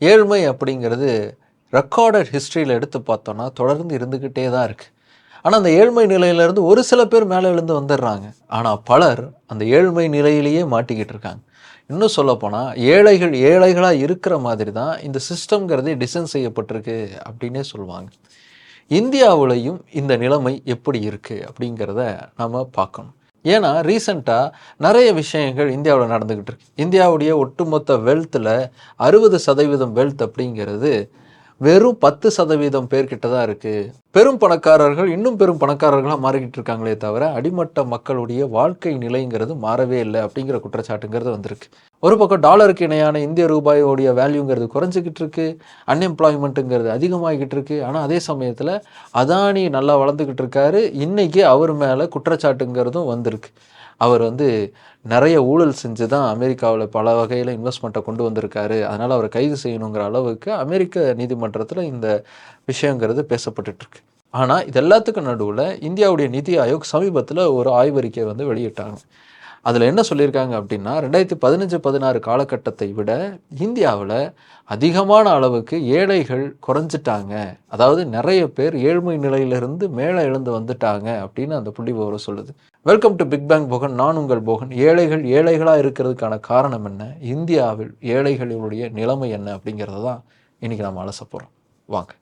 ஏழ்மை அப்படிங்கிறது ரெக்கார்டட் ஹிஸ்ட்ரியில் எடுத்து பார்த்தோன்னா தொடர்ந்து இருந்துக்கிட்டே தான் இருக்குது ஆனால் அந்த ஏழ்மை நிலையிலேருந்து ஒரு சில பேர் மேலே எழுந்து வந்துடுறாங்க. ஆனால் பலர் அந்த ஏழ்மை நிலையிலேயே மாட்டிக்கிட்டு இருக்காங்க. இன்னும் சொல்லப்போனால் ஏழைகள் ஏழைகளாக இருக்கிற மாதிரி தான் இந்த சிஸ்டம்ங்கிறதே டிசைன் செய்யப்பட்டிருக்கு அப்படின்னே சொல்லுவாங்க. இந்தியாவிலையும் இந்த நிலைமை எப்படி இருக்குது அப்படிங்கிறத நம்ம பார்க்கணும். ஏன்னா ரீசண்டாக நிறைய விஷயங்கள் இந்தியாவில் நடந்துக்கிட்டு இருக்கு. இந்தியாவுடைய ஒட்டுமொத்த வெல்த்தில் அறுபது சதவீதம் வெல்த் அப்படிங்கிறது வெறும் பத்து சதவீதம் பேர்கிட்ட தான் இருக்குது பெரும் பணக்காரர்கள் இன்னும் பெரும் பணக்காரர்களாக மாறிக்கிட்டு இருக்காங்களே தவிர அடிமட்ட மக்களுடைய வாழ்க்கை நிலைங்கிறது மாறவே இல்லை அப்படிங்கிற குற்றச்சாட்டுங்கிறது வந்திருக்கு. ஒரு பக்கம் டாலருக்கு இணையான இந்திய ரூபாயோடைய வேல்யூங்கிறது குறைஞ்சிக்கிட்டு இருக்கு. அன்எம்ப்ளாய்மெண்ட்டுங்கிறது அதிகமாகிக்கிட்டு இருக்கு. ஆனால் அதே சமயத்தில் அதானி நல்லா வளர்ந்துக்கிட்டு இருக்காரு. இன்னைக்கு அவர் மேலே குற்றச்சாட்டுங்கிறதும் வந்திருக்கு. அவர் வந்து நிறைய ஊழல் செஞ்சு தான் அமெரிக்காவில் பல வகையில் இன்வெஸ்ட்மெண்ட்டை கொண்டு வந்திருக்காரு. அதனால் அவரை கைது செய்யணுங்கிற அளவுக்கு அமெரிக்க நீதிமன்றத்தில் இந்த விஷயங்கிறது பேசப்பட்டுருக்கு ஆனால் இது எல்லாத்துக்கும் நடுவில் இந்தியாவுடைய நிதி ஆயோக் சமீபத்தில் ஒரு ஆய்வறிக்கை வந்து வெளியிட்டாங்க. அதில் என்ன சொல்லியிருக்காங்க அப்படின்னா ரெண்டாயிரத்தி பதினஞ்சு பதினாறு காலகட்டத்தை விட இந்தியாவில் அதிகமான அளவுக்கு ஏழைகள் குறைஞ்சிட்டாங்க. அதாவது நிறைய பேர் ஏழ்மை நிலையிலிருந்து மேலே எழுந்து வந்துட்டாங்க அப்படின்னு அந்த புள்ளி விவரம் சொல்லுது. Welcome to Big Bang Bogan நான் உங்கள் போகன். ஏழைகள் ஏழைகளாக இருக்கிறதுக்கான காரணம் என்ன? இந்தியாவில் ஏழைகளுடைய நிலைமை என்ன அப்படிங்கிறத தான் இன்றைக்கி நம்ம அலச போகிறோம் வாங்க.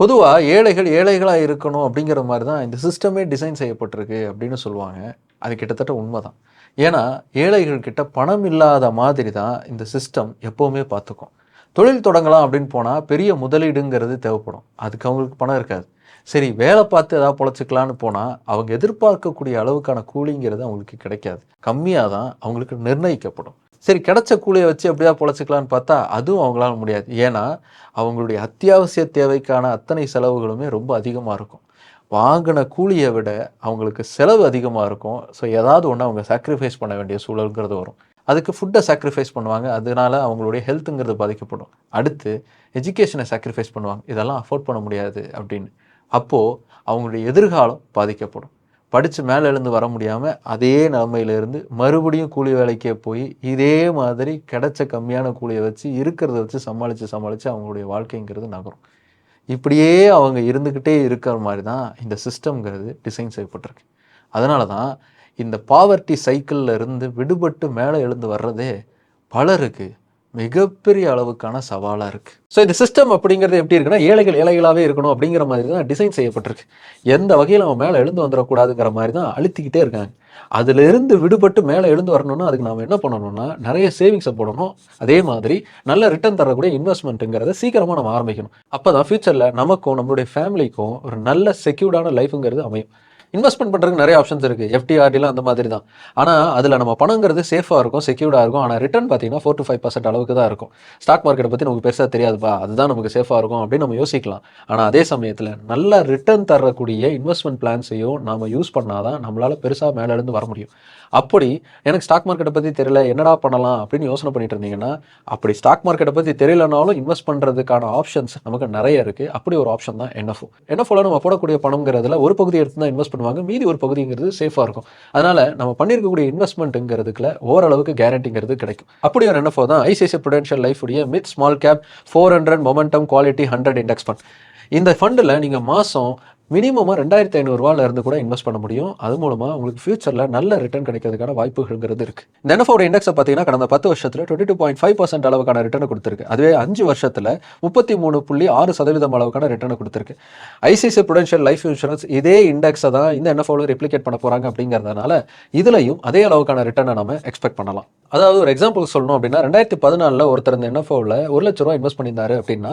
பொதுவாக ஏழைகள் ஏழைகளாக இருக்கணும் அப்படிங்கிற மாதிரி தான் இந்த சிஸ்டமே டிசைன் செய்யப்பட்டிருக்கு அப்படின்னு சொல்லுவாங்க. அது கிட்டத்தட்ட உண்மைதான். ஏன்னா ஏழைகள் கிட்ட பணம் இல்லாத மாதிரி தான் இந்த சிஸ்டம் எப்போவுமே பார்த்துக்கும். தொழில் தொடங்கலாம் அப்படின்னு போனால் பெரிய முதலீடுங்கிறது தேவைப்படும். அதுக்கு அவங்களுக்கு பணம் இருக்காது. சரி வேலை பார்த்து ஏதாவது பொழைச்சிக்கலான்னு போனால் அவங்க எதிர்பார்க்கக்கூடிய அளவுக்கான கூலிங்கிறது அவங்களுக்கு கிடைக்காது. கம்மியாக தான் அவங்களுக்கு நிர்ணயிக்கப்படும். சரி கிடைச்ச கூலியை வச்சு எப்படியா பொழைச்சிக்கலான்னு பார்த்தா அதுவும் அவங்களால முடியாது. ஏன்னா அவங்களுடைய அத்தியாவசிய தேவைக்கான அத்தனை செலவுகளுமே ரொம்ப அதிகமாக இருக்கும். வாங்கின கூலியை விட அவங்களுக்கு செலவு அதிகமாக இருக்கும். ஸோ ஏதாவது ஒன்று அவங்க சாக்ரிஃபைஸ் பண்ண வேண்டிய சூழலுங்கிறது வரும். அதுக்கு ஃபுட்டை சாக்ரிஃபைஸ் பண்ணுவாங்க. அதனால அவங்களுடைய ஹெல்த்துங்கிறது பாதிக்கப்படும். அடுத்து எஜுகேஷனை சாக்ரிஃபைஸ் பண்ணுவாங்க. இதெல்லாம் அஃபோர்ட் பண்ண முடியாது அப்படின்னு. அப்போது அவங்களுடைய எதிர்காலம் பாதிக்கப்படும். படித்து மேலே எழுந்து வர முடியாமல் அதே நிலமையிலேருந்து மறுபடியும் கூலி வேலைக்கே போய் இதே மாதிரி கிடைச்ச கம்மியான கூலியை வச்சு இருக்கிறத வச்சு சமாளித்து சமாளித்து அவங்களுடைய வாழ்க்கைங்கிறது நகரும். இப்படியே அவங்க இருந்துக்கிட்டே இருக்கிற மாதிரி தான் இந்த சிஸ்டம்ங்கிறது டிசைன் செய்யப்பட்டிருக்கு. அதனால தான் இந்த பாவர்ட்டி சைக்கிளில் இருந்து விடுபட்டு மேலே எழுந்து வர்றதே பலருக்கு மிகப்பெரிய அளவுக்கான சவாலாக இருக்குது ஸோ இந்த சிஸ்டம் அப்படிங்கிறது எப்படி இருக்குன்னா ஏழைகள் ஏழைகளாகவே இருக்கணும் அப்படிங்கிற மாதிரி தான் டிசைன் செய்யப்பட்டிருக்கு. எந்த வகையில் அவன் மேலே எழுந்து வந்துடக்கூடாதுங்கிற மாதிரி தான் அழுத்திக்கிட்டே இருக்காங்க. அதிலிருந்து விடுபட்டு மேலே எழுந்து வரணும்னா அதுக்கு நாம் என்ன பண்ணணும்னா நிறைய சேவிங்ஸை போடணும். அதே மாதிரி நல்ல ரிட்டர்ன் தரக்கூடிய இன்வெஸ்ட்மெண்ட்டுங்கிறத சீக்கிரமாக நம்ம ஆரம்பிக்கணும். அப்போ தான் ஃப்யூச்சரில் நமக்கும் நம்மளுடைய ஃபேமிலிக்கும் ஒரு நல்ல செக்யூர்டான லைஃபுங்கிறது அமையும். இன்வெஸ்ட்மெண்ட் பண்ணுறதுக்கு நிறைய ஆப்ஷன்ஸ் இருக்குது எஃப்டிஆர்டிலாம் அந்த மாதிரி தான். ஆனால் அதில் நம்ம பணங்கிறது சேஃபாக இருக்கும் செக்யூர்டாக இருக்கும். ஆனால் ரிட்டர்ன் பார்த்தீங்கன்னா ஃபோர் டு ஃபைவ் பர்சன்ட் அளவுக்கு தான் இருக்கும். ஸ்டாக் மார்க்கெட்டை பற்றி நமக்கு பெருசாக தெரியாதுப்பா. அதுதான் நமக்கு சேஃபாக இருக்கும் அப்படின்னு நம்ம யோசிக்கலாம். ஆனால் அதே சமயத்தில் நல்ல ரிட்டர்ன் தரக்கூடிய இன்வெஸ்ட்மெண்ட் பிளான்ஸையும் நம்ம யூஸ் பண்ணால் தான் நம்மளால் பெருசாக மேலே இருந்து வர முடியும். அப்படி எனக்கு ஸ்டாக் மார்க்கெட்டை பற்றி தெரியல என்னடா பண்ணலாம் அப்படின்னு யோசனை பண்ணிட்டு இருந்தீங்கன்னா அப்படி ஸ்டாக் மார்க்கெட்டை பற்றி தெரியலனாலும் இன்வெஸ்ட் பண்ணுறதுக்கான ஆப்ஷன்ஸ் நமக்கு நிறைய இருக்குது அப்படி ஒரு ஆப்ஷன் தான் என்எஃப்ஓ என்எஃப்ஓவில் நம்ம போடக்கூடிய பணங்கிறதுல ஒரு பகுதி எடுத்து தான் இன்வெஸ்ட் பண்ணுவாங்க. மீதி ஒரு பகுதிங்கிறது சேஃபாக இருக்கும். அதனால் நம்ம பண்ணியிருக்கக்கூடிய இன்வெஸ்ட்மெண்ட்டுங்கிறதுக்குள்ள ஓரளவுக்கு கேரண்டிங்கிறது கிடைக்கும். அப்படி ஒரு என்எஃப்ஓ தான் ஐசிஐசி ப்ரொடென்ஷியல் லைஃப் உடைய mid small cap four hundred momentum quality hundred index fund இந்த ஃபண்டில் நீங்கள் மாதம் மினிமமாக ரெண்டாயிரத்தி ஐநூறுரூவால இருந்து கூட இன்வெஸ்ட் பண்ண முடியும். அது மூலமாக உங்களுக்கு ஃபியூச்சரில் நல்ல ரிட்டர்ன் கிடைக்கிறதுக்கான வாய்ப்புகள்ங்கிறது இருக்குது இந்த என்எஃபோட இண்டெக்ஸை பார்த்தீங்கன்னா கடந்த பத்து வருஷத்தில் twenty two point five percent அளவுக்கான ரிட்டர்ன் கொடுத்துருக்கு. அதுவே அஞ்சு வருஷத்தில் முப்பத்தி மூணு புள்ளி ஆறு சதவீதம் அளவுக்கான ரிட்டர்னை கொடுத்துருக்கு. ஐசிசி ப்ரூடென்ஷியல் லைஃப் இன்சூரன்ஸ் இதே இண்டெக்ஸை தான் இந்த என்எஃப்ஓவில் ரெப்ளிகேட் பண்ண போகிறாங்க அப்படிங்கிறதுனால இதுலையும் அதே அளவுக்கான ரிட்டர்னை நம்ம எக்ஸ்பெக்ட் பண்ணலாம். அதாவது ஒரு எக்ஸாம்பிள் சொல்லணும் அப்படின்னா ரெண்டாயிரத்தி பதினாலில் ஒருத்தர் இந்த என்எஃப்ஓவில் ஒரு லட்ச ரூபா இன்வெஸ்ட் பண்ணியிருந்தாரு அப்படின்னா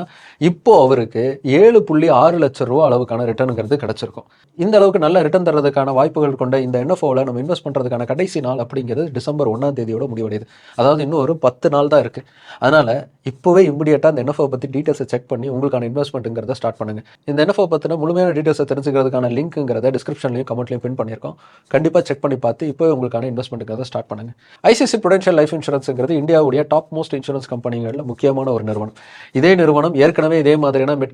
இப்போ அவருக்கு ஏழு புள்ளி ஆறு லட்ச ரூபா அளவுக்கான அப்படிங்கிறது கிடச்சிருக்கும். இந்த அளவுக்கு நல்ல ரிட்டர்ன் தர்றதுக்கான வாய்ப்புகள் கொண்ட இந்த என்எஃப்ஓவில் நம்ம இன்வெஸ்ட் பண்ணுறதுக்கான கடைசி நாள் அப்படிங்கிறது டிசம்பர் ஒன்றாம் தேதியோட முடிவடையுது. அதாவது இன்னும் ஒரு பத்து நாள் தான் இருக்குது அதனால் இப்போவே இம்மிடியட்டாக அந்த என்எஃப்ஓ பற்றி டீட்டெயில்ஸை செக் பண்ணி உங்களுக்கான இன்வெஸ்ட்மெண்ட்டுங்கிறத ஸ்டார்ட் பண்ணுங்கள் இந்த என்எஃப்ஓ பற்றின முழுமையான டீட்டெயில்ஸை தெரிஞ்சுக்கிறதுக்கான லிங்க்குங்கிறத டிஸ்கிரிப்ஷன்லையும் கமெண்ட்லையும் பின் பண்ணியிருக்கோம். கண்டிப்பாக செக் பண்ணி பார்த்து இப்போ உங்களுக்கான இன்வெஸ்ட்மெண்ட்டுங்கிறத ஸ்டார்ட் பண்ணுங்கள் ஐசிசி ப்ரொடென்ஷியல் லைஃப் இன்சூரன்ஸுங்கிறது இந்தியாவுடைய டாப் மோஸ்ட் இன்சூரன்ஸ் கம்பெனிகளில் முக்கியமான ஒரு நிறுவனம். இதே நிறுவனம் ஏற்கனவே இதே மாதிரியான மிட்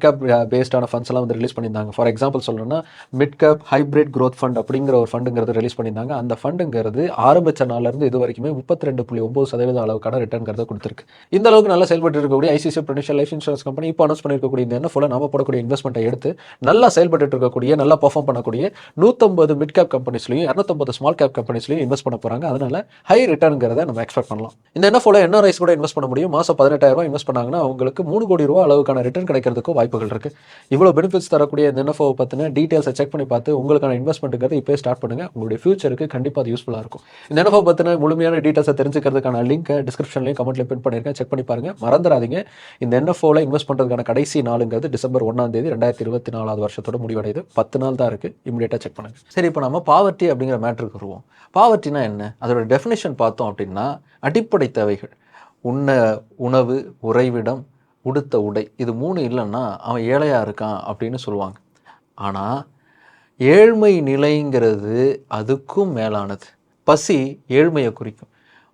பேஸ்டான ஃபண்ட்ஸ் எல்லாம் வந்து ரிலீஸ் பண்ணியிருந்தாங்க. ஃபார் எக்ஸாம்பிள் சொல்லணும்னா mid cap hybrid growth fund அப்படிங்கிற ஒரு ஃபண்டுங்கிறது ரிலீஸ் பண்ணியிருந்தாங்க. அந்த ஃபண்டுங்கிறது ஆரம்பிச்ச நாளிலிருந்து இது வரைக்குமே முப்பத்தி ரெண்டு புள்ளி ஒம்பது சதவீதம் அளவுக்கான ரிட்டர்ன்கிறத கொடுத்துருக்கு. இந்த அளவுக்கு நல்லா செயல்பட்டு இருக்கக்கூடிய ICICI Prudential Life Insurance company இப்போ அனௌன்ஸ் பண்ணியிருக்கக்கூடிய இந்த என்ன நாம போடக்கூடிய இன்வெஸ்ட்மெண்ட்டை எடுத்து நல்லா செயல்பட்டு இருக்கக்கூடிய நல்லா பர்ஃபார்ம் பண்ணக்கூடிய நூற்றம்பது மிட் கேப் கம்பெனிஸ்லையும் இரநூத்தம்பது ஸ்மால் கேப் கம்பெனிஸ்லையும் இன்வெஸ்ட் பண்ண போகிறாங்க அதனால ஹை ரிட்டர்னுங்கிறத நம்ம எக்ஸ்பெக்ட் பண்ணலாம். இந்த என்ன என்எஃப்ஓல என்ன ரைஸ் கூட இன்வெஸ்ட் பண்ண முடியும்? மாதம் பதினெட்டாயிரம் இன்வெஸ்ட் பண்ணாங்கன்னா அவங்களுக்கு மூணு கோடி ரூபா அளவுக்கான ரிட்டர்ன் கிடைக்கிறதுக்கும் வாய்ப்புகள் இருக்கு. இவ்வளோ பெனிஃபிட்ஸ் தரக்கூடிய இந்த என்எஃப்ஓ பற்றின டீட்டெயில்ஸை செக் பண்ணி பார்த்து உங்களுக்கான இன்வெஸ்ட்மெண்ட்டுங்கிறது இப்போ ஸ்டார்ட் பண்ணுங்கள் உங்களுடைய ஃபியூச்சருக்கு கண்டிப்பாக அது யூஸ்ஃபுல்லாக இருக்கும். இந்த என்எஃப்ஓ பற்றின முழுமையான டீட்டெயில்ஸை தெரிஞ்சுக்கிறதுக்கான லிங்க்கை டிஸ்கிரிப்ஷன்லையும் கமெண்ட்லையும் பின் பண்ணியிருக்கேன் செக் பண்ணி பாருங்கள் மறந்துடாதீங்க. இந்த என்எஃப்ஓவில் இன்வெஸ்ட் பண்ணுறதுக்கான கடைசி நாளுங்கிறது டிசம்பர் ஒன்றாம் தேதி ரெண்டாயிரத்தி இருபத்தி நாலாவது வருஷத்தோட முடிவடையுது. பத்து நாள் தான் இருக்குது இமீடியட்டாக செக் பண்ணுங்க. சரி இப்போ நம்ம பாவர்ட்டி அப்படிங்கிற மேட்ருக்கு வருவோம். பாவர்ட்டினா என்ன? அதோட டெஃபினேஷன் பார்த்தோம் அப்படின்னா அடிப்படை தேவைகள். உண்ண உணவு உறைவிடம் உடுத்த உடை. இது மூணு இல்லைன்னா அவன் ஏழையாக இருக்கான் அப்படின்னு சொல்லுவாங்க. ஆனால் ஏழ்மை நிலைங்கிறது அதுக்கும் மேலானது. பசி ஏழ்மையை குறிக்கும்.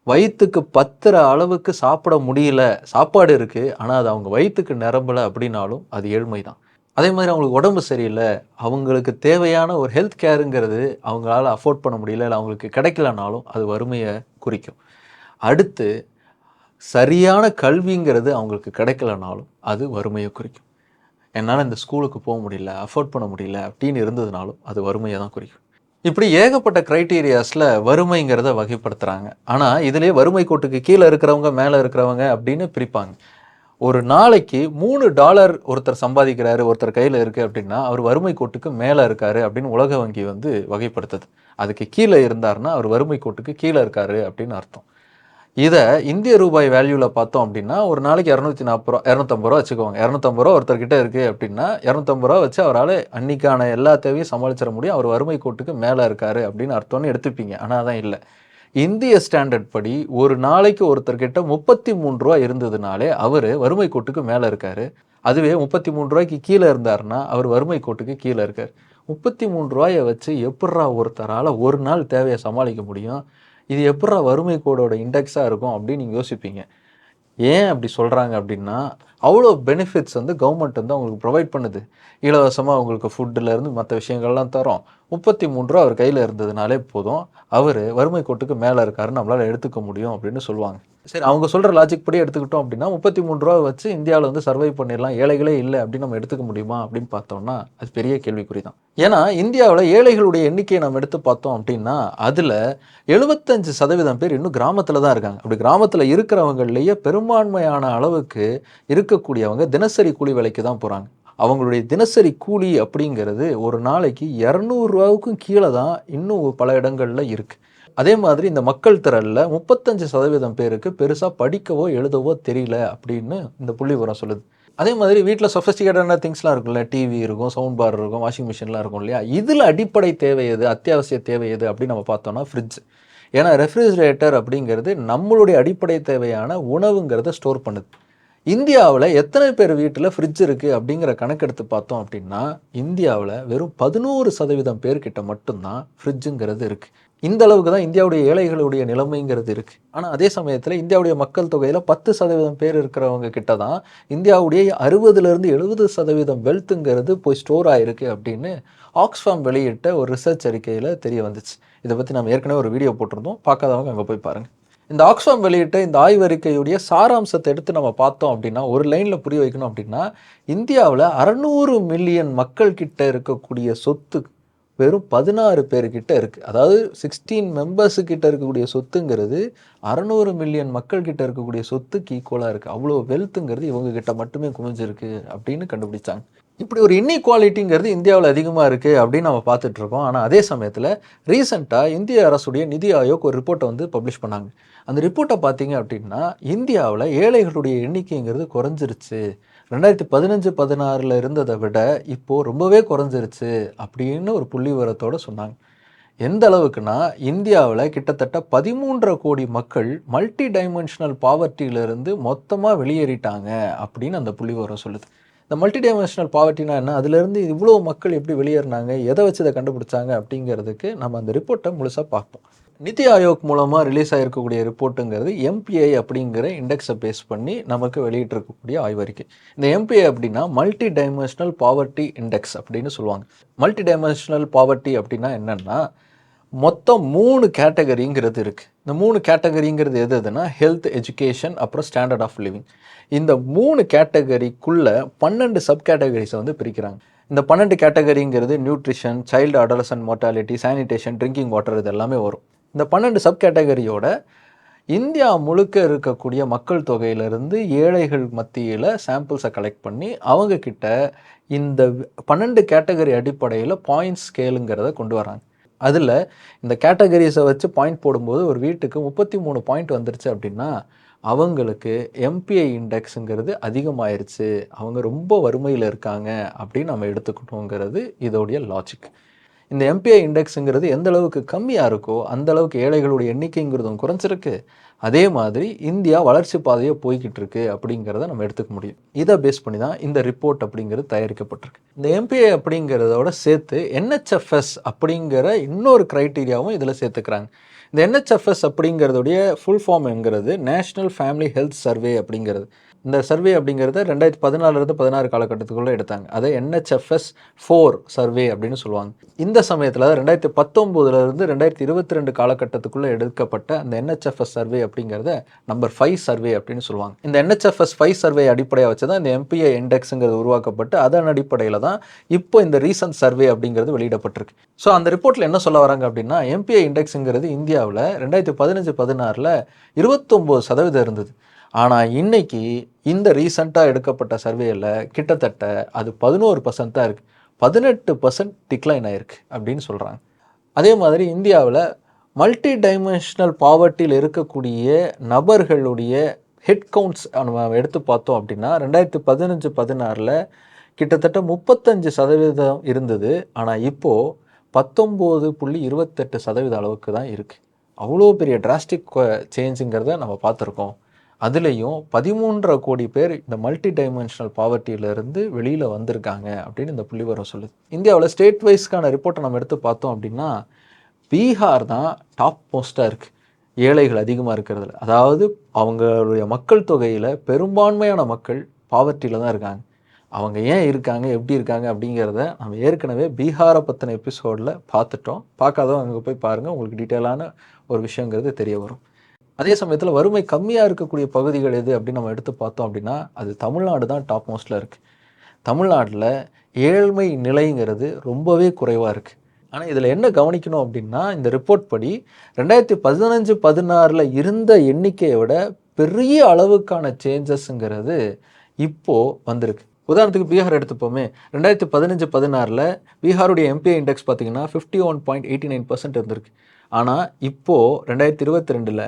வயிற்றுக்கு பத்துற அளவுக்கு சாப்பிட முடியல. சாப்பாடு இருக்குது ஆனால் அது அவங்க வயிற்றுக்கு நிரம்பலை அப்படின்னாலும் அது ஏழ்மை தான். அதே மாதிரி அவங்களுக்கு உடம்பு சரியில்லை. அவங்களுக்கு தேவையான ஒரு ஹெல்த் கேருங்கிறது அவங்களால அஃபோர்ட் பண்ண முடியல. இல்லை அவங்களுக்கு கிடைக்கலனாலும் அது வறுமையை குறிக்கும். அடுத்து சரியான கல்விங்கிறது அவங்களுக்கு கிடைக்கலனாலும் அது வறுமையை குறிக்கும். என்னால் இந்த ஸ்கூலுக்கு போக முடியல அஃபோர்ட் பண்ண முடியல அப்படின்னு இருந்ததுனாலும் அது வறுமையை தான் குறிக்கும். இப்படி ஏகப்பட்ட க்ரைட்டீரியாஸில் வறுமைங்கிறத வகைப்படுத்துகிறாங்க ஆனால் இதிலே வறுமை கோட்டுக்கு கீழே இருக்கிறவங்க மேலே இருக்கிறவங்க அப்படின்னு பிரிப்பாங்க. ஒரு நாளைக்கு மூணு டாலர் ஒருத்தர் சம்பாதிக்கிறாரு ஒருத்தர் கையில் இருக்குது அப்படின்னா அவர் வறுமை கோட்டுக்கு மேலே இருக்காரு அப்படின்னு உலக வங்கி வந்து வகைப்படுத்துது. அதுக்கு கீழே இருந்தாருன்னா அவர் வறுமை கோட்டுக்கு கீழே இருக்காரு அப்படின்னு அர்த்தம். இதை இந்திய ரூபாய் வேல்யூவில் பார்த்தோம் அப்படின்னா ஒரு நாளைக்கு இரநூத்தி நாற்பது ரூபா இரநூத்தம்பது ரூபா வச்சுக்கோங்க. இரநூத்தம்பது ரூபா ஒருத்தர்கிட்ட இருக்குது அப்படின்னா இரநூத்தம்பது ரூபா வச்சு அவரால் அன்னைக்கான எல்லா தேவையும் சமாளிச்சிட முடியும். அவர் வறுமை கோட்டுக்கு மேலே இருக்கார் அப்படின்னு அர்த்தம்னு எடுத்துப்பீங்க. ஆனால் அதான் இல்லை. இந்திய ஸ்டாண்டர்ட் படி ஒரு நாளைக்கு ஒருத்தர்கிட்ட முப்பத்தி மூணு ரூபா இருந்ததுனாலே அவர் வறுமை கோட்டுக்கு மேலே இருக்கார். அதுவே முப்பத்தி மூணு ரூபாய்க்கு கீழே இருந்தாருன்னா அவர் வறுமை கோட்டுக்கு கீழே இருக்கார். முப்பத்தி மூணு ரூபாயை வச்சு எப்பட்றா ஒருத்தரால் ஒரு நாள் தேவையை சமாளிக்க முடியும்? இது எப்பட்றா வறுமை கோடோட இண்டெக்ஸாக இருக்கும் அப்படின்னு நீங்கள் யோசிப்பீங்க. ஏன் அப்படி சொல்கிறாங்க அப்படின்னா அவ்வளோ பெனிஃபிட்ஸ் வந்து கவர்மெண்ட் வந்து அவங்களுக்கு ப்ரொவைட் பண்ணுது. இலவசமாக அவங்களுக்கு ஃபுட்டுலேருந்து மற்ற விஷயங்கள்லாம் தரோம். முப்பத்தி மூணு ரூபா அவர் கையில் இருந்ததுனாலே போதும். அவர் வறுமை கோட்டுக்கு மேலே இருக்காருன்னு நம்மளால் எடுத்துக்க முடியும் அப்படின்னு சொல்லுவாங்க. சரி அவங்க சொல்கிற லாஜிக் படி எடுத்துக்கிட்டோம் அப்படின்னா முப்பத்தி மூணு ரூபா வச்சு இந்தியாவில் வந்து சர்வை பண்ணிடலாம். ஏழைகளே இல்லை அப்படின்னு நம்ம எடுத்துக்க முடியுமா அப்படின்னு பார்த்தோம்னா அது பெரிய கேள்விக்குறி தான் ஏன்னா இந்தியாவில் ஏழைகளுடைய எண்ணிக்கையை நம்ம எடுத்து பார்த்தோம் அப்படின்னா அதில் எழுபத்தஞ்சு சதவீதம் பேர் இன்னும் கிராமத்தில் தான் இருக்காங்க. அப்படி கிராமத்தில் இருக்கிறவங்களையே பெரும்பான்மையான அளவுக்கு இருக்கக்கூடியவங்க தினசரி கூலி வேலைக்கு தான் போகிறாங்க அவங்களுடைய தினசரி கூலி அப்படிங்கிறது ஒரு நாளைக்கு இரநூறுவாவுக்கும் கீழே தான் இன்னும் பல இடங்களில் இருக்குது அதே மாதிரி இந்த மக்கள் திரளில் முப்பத்தஞ்சு சதவீதம் பேருக்கு பெருசாக படிக்கவோ எழுதவோ தெரியல அப்படின்னு இந்த புள்ளி உரம் சொல்லுது. அதே மாதிரி வீட்டில் சொஃபஸ்டிகேட்டான திங்ஸ்லாம் இருக்கும்ல டிவி இருக்கும் சவுண்ட் பார் இருக்கும் வாஷிங் மிஷின்லாம் இருக்கும் இல்லையா? இதில் அடிப்படை தேவை எது? அத்தியாவசிய தேவை எது? அப்படின்னு நம்ம பார்த்தோம்னா ஃப்ரிட்ஜ் ஏன்னா ரெஃப்ரிஜிரேட்டர் அப்படிங்கிறது நம்மளுடைய அடிப்படை தேவையான உணவுங்கிறத ஸ்டோர் பண்ணுது. இந்தியாவில் எத்தனை பேர் வீட்டில் ஃப்ரிட்ஜ் இருக்குது அப்படிங்கிற கணக்கெடுத்து பார்த்தோம் அப்படின்னா இந்தியாவில் வெறும் பதினோரு சதவீதம் பேர்கிட்ட மட்டும்தான் ஃப்ரிட்ஜுங்கிறது இருக்குது இந்த அளவுக்கு தான் இந்தியாவுடைய ஏழைகளுடைய நிலைமைங்கிறது இருக்குது ஆனால் அதே சமயத்தில் இந்தியாவுடைய மக்கள் தொகையில் பத்து சதவீதம் பேர் இருக்கிறவங்க கிட்ட தான் இந்தியாவுடைய அறுபதுலேருந்து எழுபது சதவீதம் வெல்த்துங்கிறது போய் ஸ்டோர் ஆகிருக்கு அப்படின்னு ஆக்ஸ்ஃபார்ம் வெளியிட்ட ஒரு ரிசர்ச் அறிக்கையில் தெரிய வந்துச்சு. இதை பற்றி நம்ம ஏற்கனவே ஒரு வீடியோ போட்டிருந்தோம். பார்க்காதவங்க அங்கே போய் பாருங்கள் இந்த ஆக்ஸ்ஃபார்ம் வெளியிட்ட இந்த ஆய்வறிக்கையுடைய சாராம்சத்தை எடுத்து நம்ம பார்த்தோம் அப்படின்னா ஒரு லைனில் புரிய வைக்கணும் அப்படின்னா இந்தியாவில் அறநூறு மில்லியன் மக்கள் கிட்ட இருக்கக்கூடிய சொத்து வெறும் பதினாறு பேர்கிட்ட இருக்குது அதாவது சிக்ஸ்டீன் மெம்பர்ஸு கிட்ட இருக்கக்கூடிய சொத்துங்கிறது அறநூறு மில்லியன் மக்கள் கிட்ட இருக்கக்கூடிய சொத்துக்கு ஈக்குவலாக இருக்குது அவ்வளோ வெல்த்துங்கிறது இவங்க கிட்ட மட்டுமே குமிஞ்சிருக்கு அப்படின்னு கண்டுபிடிச்சாங்க. இப்படி ஒரு இன்இக்வாலிட்டிங்கிறது இந்தியாவில் அதிகமாக இருக்குது அப்படின்னு நம்ம பார்த்துட்டு இருக்கோம். ஆனால் அதே சமயத்தில் ரீசெண்டாக இந்திய அரசுடைய நிதி ஆயோக் ஒரு ரிப்போர்ட்டை வந்து பப்ளிஷ் பண்ணாங்க. அந்த ரிப்போர்ட்டை பார்த்தீங்க அப்படின்னா இந்தியாவில் ஏழைகளுடைய எண்ணிக்கைங்கிறது குறைஞ்சிருச்சு. ரெண்டாயிரத்தி பதினஞ்சு பதினாறில் இருந்ததை விட இப்போது ரொம்பவே குறைஞ்சிருச்சு அப்படின்னு ஒரு புள்ளி விவரத்தோடு சொன்னாங்க. எந்த அளவுக்குன்னா இந்தியாவில் கிட்டத்தட்ட பதிமூன்றரை கோடி மக்கள் மல்டி டைமென்ஷனல் பாவர்ட்டியிலிருந்து மொத்தமாக வெளியேறிட்டாங்க அப்படின்னு அந்த புள்ளி விவரம் சொல்லுது. இந்த மல்டி டைமென்ஷனல் பாவர்ட்டினா என்ன? அதுலேருந்து இவ்வளோ மக்கள் எப்படி வெளியேறினாங்க? எதை வச்சு இதை கண்டுபிடிச்சாங்க? அப்படிங்கிறதுக்கு நம்ம அந்த ரிப்போர்ட்டை முழுசாக பார்ப்போம். நிதி ஆயோக் மூலமாக ரிலீஸ் ஆகிருக்கக்கூடிய ரிப்போர்ட்டுங்கிறது எம்பிஐ அப்படிங்கிற இண்டெக்ஸை பேஸ் பண்ணி நமக்கு வெளியிட்டிருக்கக்கூடிய ஆய்வறிக்கை. இந்த எம்பிஐ அப்படின்னா மல்டி டைமென்ஷனல் பாவர்ட்டி இண்டெக்ஸ் அப்படின்னு சொல்லுவாங்க. மல்டி டைமென்ஷனல் பாவர்ட்டி அப்படின்னா என்னென்னா மொத்தம் மூணு கேட்டகரிங்கிறது இருக்குது இந்த மூணு கேட்டகரிங்கிறது எது எதுனா ஹெல்த் எஜுகேஷன் அப்புறம் ஸ்டாண்டர்ட் ஆஃப் லிவிங் இந்த மூணு கேட்டகரிக்குள்ளே பன்னெண்டு சப் கேட்டகரிஸை வந்து பிரிக்கிறாங்க. இந்த பன்னெண்டு கேட்டகரிங்கிறது nutrition child adolescent mortality sanitation drinking water இது எல்லாமே வரும். இந்த பன்னெண்டு சப் கேட்டகரியோட இந்தியா முழுக்க இருக்கக்கூடிய மக்கள் தொகையிலிருந்து ஏழைகள் மத்தியில் சாம்பிள்ஸை கலெக்ட் பண்ணி அவங்கக்கிட்ட இந்த பன்னெண்டு கேட்டகரி அடிப்படையில் பாயிண்ட்ஸ் ஸ்கேலுங்கிறத கொண்டு வராங்க. அதில் இந்த கேட்டகரிஸை வச்சு பாயிண்ட் போடும்போது ஒரு வீட்டுக்கு முப்பத்தி மூணு பாயிண்ட் வந்துருச்சு அப்படின்னா அவங்களுக்கு எம்பிஐ இண்டெக்ஸுங்கிறது அதிகமாயிருச்சு. அவங்க ரொம்ப வறுமையில் இருக்காங்க அப்படின்னு நம்ம எடுத்துக்கணுங்கிறது இதோடைய லாஜிக் இந்த எம்பிஐ இண்டெக்ஸுங்கிறது எந்த அளவுக்கு கம்மியாக இருக்கோ அந்த அளவுக்கு ஏழைகளுடைய எண்ணிக்கைங்கிறதும் குறைஞ்சிருக்கு. அதே மாதிரி இந்தியா வளர்ச்சி பாதையை போய்கிட்டு இருக்கு அப்படிங்கிறத நம்ம எடுத்துக்க முடியும். இதை பேஸ் பண்ணி தான் இந்த ரிப்போர்ட் அப்படிங்கிறது தயாரிக்கப்பட்டிருக்கு. இந்த எம்பிஐ அப்படிங்கிறதோட சேர்த்து என்ஹெச்எஃப்எஸ் அப்படிங்கிற இன்னொரு க்ரைட்டீரியாவும் இதில் சேர்த்துக்கிறாங்க. இந்த என்ஹெச்எஃப்எஸ் அப்படிங்கிறதுடைய ஃபுல் ஃபார்ம்ங்கிறது நேஷ்னல் ஃபேமிலி ஹெல்த் சர்வே அப்படிங்கிறது. இந்த சர்வே அப்படிங்கிறத ரெண்டாயிரத்தி பதினாலிருந்து பதினாறு காலகட்டத்துக்குள்ளே எடுத்தாங்க. அதை என்ஹெச்எஃப்எஸ் ஃபோர் சர்வே அப்படின்னு சொல்லுவாங்க. இந்த சமயத்தில் ரெண்டாயிரத்தி பத்தொம்போதுலேருந்து ரெண்டாயிரத்தி இருபத்தி ரெண்டு காலகட்டத்துக்குள்ளே எடுக்கப்பட்ட அந்த என்ஹெச்எஃப்எஸ் சர்வே அப்படிங்கிறத நம்பர் ஃபைவ் சர்வே அப்படின்னு சொல்லுவாங்க. இந்த என்ஹெச்எஃப்எஸ் ஃபைவ் சர்வே அடிப்படையாக வச்சு தான் இந்த எம்பிஐ இண்டெக்ஸுங்கிறது உருவாக்கப்பட்டு அதன் அடிப்படையில் தான் இப்போ இந்த ரீசன்ட் சர்வே அப்படிங்கிறது வெளியிடப்பட்டிருக்கு. ஸோ அந்த ரிப்போர்ட்டில் என்ன சொல்ல வராங்க அப்படின்னா எம்பிஐ இண்டெக்ஸுங்கிறது இந்தியாவில் ரெண்டாயிரத்தி பதினஞ்சு பதினாறில் இருபத்தொம்போது சதவீதம் இருந்தது. ஆனால் இன்னைக்கு இந்த ரீசண்டாக எடுக்கப்பட்ட சர்வேயில் கிட்டத்தட்ட அது பதினோரு பர்சன்ட் தான் இருக்குது பதினெட்டு பர்சன்ட் டிக்ளைன் ஆயிருக்கு அப்படின்னு சொல்கிறாங்க அதே மாதிரி இந்தியாவில் மல்டி டைமென்ஷனல் பாவர்ட்டியில் இருக்கக்கூடிய நபர்களுடைய ஹெட் கவுண்ட்ஸ் நம்ம எடுத்து பார்த்தோம் அப்படின்னா ரெண்டாயிரத்தி பதினஞ்சு பதினாறில் கிட்டத்தட்ட முப்பத்தஞ்சு சதவீதம் இருந்தது. ஆனால் இப்போது பத்தொம்போது புள்ளி இருபத்தெட்டு சதவீத அளவுக்கு தான் இருக்குது அவ்வளோ பெரிய டிராஸ்டிக் சேஞ்சுங்கிறத நம்ம பார்த்துருக்கோம். அதுலேயும் பதிமூன்றரை கோடி பேர் இந்த மல்டி டைமென்ஷனல் பாவர்ட்டியிலேருந்து வெளியில் வந்திருக்காங்க அப்படின்னு இந்த புள்ளிவரம் சொல்லுது. இந்தியாவில் ஸ்டேட் வைஸ்க்கான ரிப்போர்ட்டை நம்ம எடுத்து பார்த்தோம் அப்படின்னா பீகார் தான் டாப் மோஸ்ட்டாக இருக்குது ஏழைகள் அதிகமாக இருக்கிறதுல. அதாவது அவங்களுடைய மக்கள் தொகையில் பெரும்பான்மையான மக்கள் பாவர்ட்டியில் தான் இருக்காங்க. அவங்க ஏன் இருக்காங்க எப்படி இருக்காங்க அப்படிங்கிறத நம்ம ஏற்கனவே பீகாரை பற்றின எபிசோடில் பார்த்துட்டோம். பார்க்காதவங்க அங்கே போய் பாருங்கள் உங்களுக்கு டீட்டெயிலான ஒரு விஷயங்கிறது தெரிய வரும். அதே சமயத்தில் வறுமை கம்மியாக இருக்கக்கூடிய பகுதிகள் எது அப்படின்னு நம்ம எடுத்து பார்த்தோம் அப்படின்னா அது தமிழ்நாடு தான் டாப் மோஸ்ட்டில் இருக்குது தமிழ்நாட்டில் ஏழ்மை நிலைங்கிறது ரொம்பவே குறைவாக இருக்குது ஆனால் இதில் என்ன கவனிக்கணும் அப்படின்னா இந்த ரிப்போர்ட் படி ரெண்டாயிரத்தி பதினஞ்சு பதினாறில் இருந்த எண்ணிக்கையை விட பெரிய அளவுக்கான சேஞ்சஸ்ங்கிறது இப்போது வந்திருக்கு. உதாரணத்துக்கு பீகார் எடுத்துப்போமே. ரெண்டாயிரத்தி பதினஞ்சு பதினாறில் பீகாருடைய எம்பிஐ இண்டெக்ஸ் பார்த்தீங்கன்னா fifty one point eighty nine percent இருந்திருக்கு. ஆனால் இப்போது ரெண்டாயிரத்தி இருபத்தி ரெண்டில்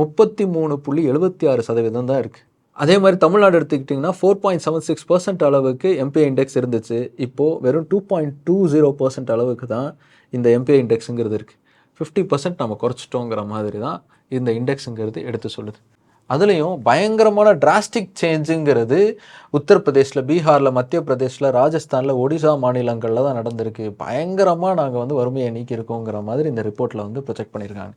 முப்பத்தி மூணு புள்ளி எழுபத்தி ஆறு சதவீதம் தான் இருக்குது அதே மாதிரி தமிழ்நாடு எடுத்துக்கிட்டிங்கன்னா four point seven six percent அளவுக்கு எம்பிஐ இண்டெக்ஸ் இருந்துச்சு. இப்போது வெறும் two point two zero percent அளவுக்கு தான் இந்த எம்பிஐ இண்டெக்ஸுங்கிறது இருக்குது ஃபிஃப்டி பர்சன்ட் நம்ம குறைச்சிட்டோங்கிற மாதிரி தான் இந்த இண்டெக்ஸுங்கிறது எடுத்து சொல்லுது. அதுலேயும் பயங்கரமான டிராஸ்டிக் சேஞ்சுங்கிறது உத்தரப்பிரதேஷில் பீகாரில் மத்திய பிரதேஷில் ராஜஸ்தானில் ஒடிசா மாநிலங்களில் தான் நடந்திருக்கு. பயங்கரமாக நாங்கள் வந்து வறுமையை நீக்கியிருக்கோங்கிற மாதிரி இந்த ரிப்போர்ட்டில் வந்து ப்ரொஜெக்ட் பண்ணியிருக்காங்க.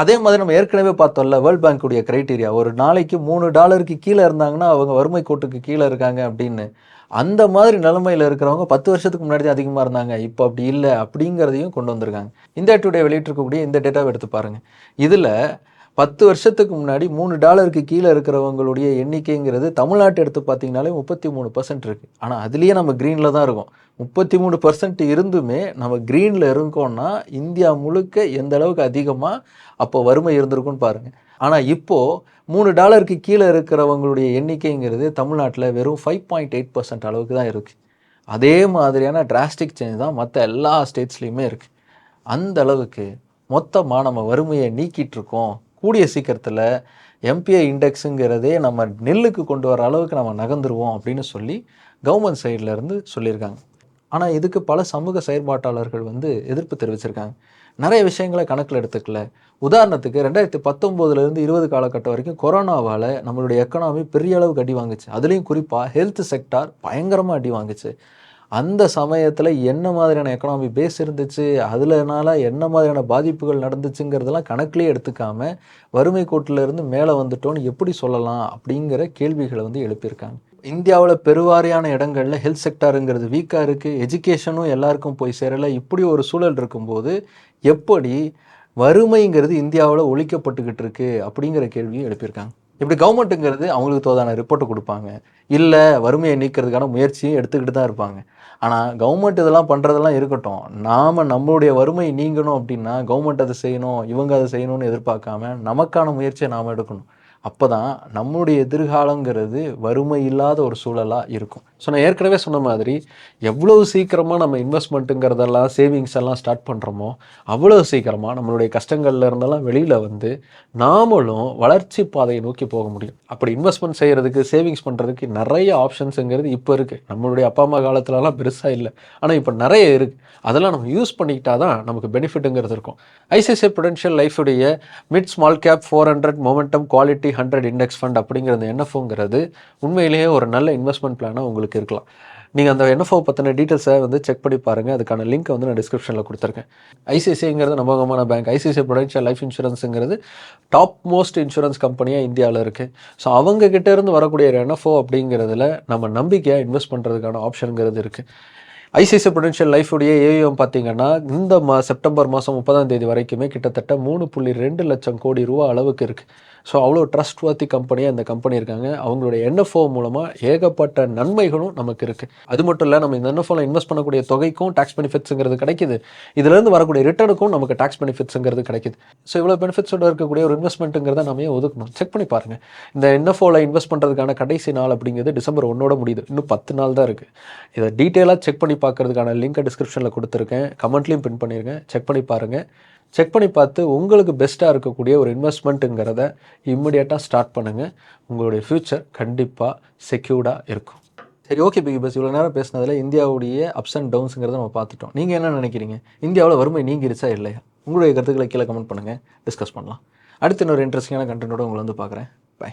அதே மாதிரி நம்ம ஏற்கனவே பார்த்தோம்ல வேர்ல்ட் பேங்க்குடைய க்ரைட்டீரியா ஒரு நாளைக்கு மூணு டாலருக்கு கீழே இருந்தாங்கன்னா அவங்க வறுமை கோட்டுக்கு கீழே இருக்காங்க அப்படின்னு. அந்த மாதிரி நிலைமையில் இருக்கிறவங்க பத்து வருஷத்துக்கு முன்னாடி தான் அதிகமாக இருந்தாங்க. இப்போ அப்படி இல்லை அப்படிங்கிறதையும் கொண்டு வந்திருக்காங்க. இந்தியா டுடே வெளியிட்டிருக்கக்கூடிய இந்த டேட்டாவை எடுத்து பாருங்கள் இதில் பத்து வருஷத்துக்கு முன்னாடி மூணு டாலருக்கு கீழே இருக்கிறவங்களுடைய எண்ணிக்கைங்கிறது தமிழ்நாட்டை எடுத்து பார்த்தீங்கனாலே முப்பத்தி மூணு பர்சன்ட் இருக்குது ஆனால் அதுலேயே நம்ம க்ரீனில் தான் இருக்கோம். முப்பத்தி மூணு பர்சன்ட் இருந்துமே நம்ம க்ரீனில் இருக்கோம்னா இந்தியா முழுக்க எந்த அளவுக்கு அதிகமாக அப்போ வறுமை இருந்திருக்கும்னு பாருங்கள் ஆனால் இப்போது மூணு டாலருக்கு கீழே இருக்கிறவங்களுடைய எண்ணிக்கைங்கிறது தமிழ்நாட்டில் வெறும் ஃபைவ் பாயிண்ட் எயிட் பர்சன்ட் அளவுக்கு தான் இருக்குது அதே மாதிரியான டிராஸ்டிக் சேஞ்ச் தான் மற்ற எல்லா ஸ்டேட்ஸ்லேயுமே இருக்குது அந்த அளவுக்கு மொத்தமாக நம்ம வறுமையை நீக்கிட்டு இருக்கோம். கூடிய சீக்கிரத்தில் எம்பிஐ இண்டெக்ஸுங்கிறதே நம்ம நெல்லுக்கு கொண்டு வர அளவுக்கு நம்ம நகர்ந்துருவோம் அப்படின்னு சொல்லி கவர்மெண்ட் சைட்லேருந்து சொல்லியிருக்காங்க. ஆனால் இதுக்கு பல சமூக செயற்பாட்டாளர்கள் வந்து எதிர்ப்பு தெரிவிச்சிருக்காங்க. நிறைய விஷயங்களை கணக்கில் எடுத்துக்கல. உதாரணத்துக்கு ரெண்டாயிரத்தி பத்தொம்போதுலேருந்து இருபது காலகட்டம் வரைக்கும் கொரோனாவால் நம்மளுடைய எக்கனாமி பெரிய அளவுக்கு அடி வாங்குச்சு. அதுலேயும் குறிப்பாக ஹெல்த் செக்டார் பயங்கரமாக அடி வாங்குச்சு. அந்த சமயத்தில் என்ன மாதிரியான எக்கனாமி பேஸ் இருந்துச்சு அதுலனால என்ன மாதிரியான பாதிப்புகள் நடந்துச்சுங்கிறதெல்லாம் கணக்கிலே எடுத்துக்காமல் வறுமை கோட்டிலிருந்து மேலே வந்துட்டோன்னு எப்படி சொல்லலாம் அப்படிங்கிற கேள்விகளை வந்து எழுப்பியிருக்காங்க. இந்தியாவில் பெருவாரியான இடங்களில் ஹெல்த் செக்டாருங்கிறது வீக்காக இருக்குது எஜுகேஷனும் எல்லாருக்கும் போய் சேரலை. இப்படி ஒரு சூழல் இருக்கும்போது எப்படி வறுமைங்கிறது இந்தியாவில் ஒழிக்கப்பட்டுக்கிட்டு இருக்குது அப்படிங்கிற கேள்வியும் எழுப்பியிருக்காங்க. இப்படி கவர்மெண்ட்டுங்கிறது அவங்களுக்கு தோதான ரிப்போர்ட்டை கொடுப்பாங்க. இல்லை வறுமையை நீக்கிறதுக்கான முயற்சியும் எடுத்துக்கிட்டு தான் இருப்பாங்க. ஆனால் கவர்மெண்ட் இதெல்லாம் பண்ணுறதெல்லாம் இருக்கட்டும். நாம் நம்மளுடைய வறுமை நீங்கணும் அப்படின்னா கவர்மெண்ட் அதை செய்யணும் இவங்க அதை செய்யணும்னு எதிர்பார்க்காம நமக்கான முயற்சியை நாம் எடுக்கணும். அப்போ தான் நம்முடைய எதிர்காலங்கிறது வறுமை இல்லாத ஒரு சூழலாக இருக்கும். ஸோ நான் ஏற்கனவே சொன்ன மாதிரி எவ்வளோ சீக்கிரமாக நம்ம இன்வெஸ்ட்மெண்ட்டுங்கிறதெல்லாம் சேவிங்ஸ் எல்லாம் ஸ்டார்ட் பண்ணுறோமோ அவ்வளோ சீக்கிரமாக நம்மளுடைய கஷ்டங்கள்ல இருந்தெல்லாம் வெளியில் வந்து நாமளும் வளர்ச்சி பாதையை நோக்கி போக முடியும். அப்படி இன்வெஸ்ட்மெண்ட் செய்கிறதுக்கு சேவிங்ஸ் பண்ணுறதுக்கு நிறைய ஆப்ஷன்ஸுங்கிறது இப்போ இருக்குது நம்மளுடைய அப்பா அம்மா காலத்துலலாம் பெருசாக இல்லை. ஆனால் இப்போ நிறைய இருக்குது அதெல்லாம் நம்ம யூஸ் பண்ணிக்கிட்டா தான் நமக்கு பெனிஃபிட்டுங்கிறது இருக்கும். ICICI Prudential லைஃபுடைய mid small cap four hundred momentum quality hundred index fund அப்படிங்கிறது என்எஃப்ங்கிறது உண்மையிலேயே ஒரு நல்ல இன்வெஸ்ட்மெண்ட் பிளானாக உங்களுக்கு இருக்கலாம். நீங்கள் அந்த என்எஃப்ஓ பற்றின டீட்டெயில்ஸை வந்து செக் பண்ணி பாருங்கள் அதுக்கான லிங்க் வந்து நான் டிஸ்கிரிப்ஷனில் கொடுத்துருக்கேன். ஐசிஐசிங்கிறது நம்பகமான பேங்க் ஐசிஐசிஐ ப்ரொடென்ஷியல் லைஃப் இன்சூரன்ஸுங்கிறது டாப் மோஸ்ட் இன்சூரன்ஸ் கம்பெனியாக இந்தியாவில் இருக்குது ஸோ அவங்கக்கிட்ட இருந்து வரக்கூடிய ஒரு என்எஃப்ஓ அப்படிங்கிறதுல நம்ம நம்பிக்கையாக இன்வெஸ்ட் பண்ணுறதுக்கான ஆப்ஷனுங்கிறது இருக்குது ஐசிஐசிஐ ப்ரொடென்ஷியல் லைஃபுடைய ஏஎம் பார்த்தீங்கன்னா இந்த மா செப்டம்பர் மாதம் முப்பதாம் தேதி வரைக்குமே கிட்டத்தட்ட மூணு புள்ளி ரெண்டு லட்சம் கோடி ரூபா அளவுக்கு இருக்குது ஸோ அவ்வளோ ட்ரஸ்ட் வாத்தி கம்பெனியாக இந்த கம்பெனி இருக்காங்க. அவங்களுடைய என்எஃப்ஓ மூலமாக ஏகப்பட்ட நன்மைகளும் நமக்கு இருக்குது அது மட்டும் இல்லை நம்ம இந்த என்எஃப்ஓவில் இன்வெஸ்ட் பண்ணக்கூடிய தொகைக்கும் டேக்ஸ் பெனிஃபிட்ஸுங்கிறது கிடைக்குது. இதுலேருந்து வரக்கூடிய ரிட்டர்னுக்கும் நமக்கு டேக்ஸ் பெனிஃபிட்ஸுங்கிறது கிடைக்குது. ஸோ இவ்வளோ பெனிஃபிட்ஸோட இருக்கக்கூடிய ஒரு இன்வெஸ்ட்மெண்ட்டுங்கிறத நம்ம ஏன் ஒதுக்கணும்? செக் பண்ணி பாருங்கள் இந்த என்எஃப்ஓவில் இன்வெஸ்ட் பண்ணுறதுக்கான கடைசி நாள் அப்படிங்கிறது டிசம்பர் ஒன்னோட முடியுது. இன்னும் பத்து நாள் தான் இருக்குது இதை டீட்டெயிலாக செக் பண்ணி பார்க்கறதுக்கான லிங்க் டிஸ்கிரிப்ஷனில் கொடுத்துருக்கேன். கமெண்ட்லேயும் பின் பண்ணியிருக்கேன் செக் பண்ணி பாருங்கள் செக் பண்ணி பார்த்து உங்களுக்கு பெஸ்ட்டாக இருக்கக்கூடிய ஒரு இன்வெஸ்ட்மெண்ட்டுங்கிறத இம்மிடியட்டாக ஸ்டார்ட் பண்ணுங்கள் உங்களுடைய ஃப்யூச்சர் கண்டிப்பாக செக்யூர்டாக இருக்கும். சரி ஓகே பிகி பஸ் இவ்வளோ நேரம் பேசினதில் இந்தியாவுடைய அப்ஸ் அண்ட் டவுன்ஸுங்கிறத நம்ம பார்த்துட்டோம். நீங்கள் என்ன நினைக்கிறீங்க? இந்தியாவில் வறுமை நீங்கிருச்சா இல்லையா? உங்களுடைய கருத்துக்களை கீழே கமெண்ட் பண்ணுங்கள் டிஸ்கஸ் பண்ணலாம். அடுத்து இன்னொரு இன்ட்ரெஸ்டிங்கான கண்டென்ட்டோட உங்களை வந்து பார்க்குறேன். பை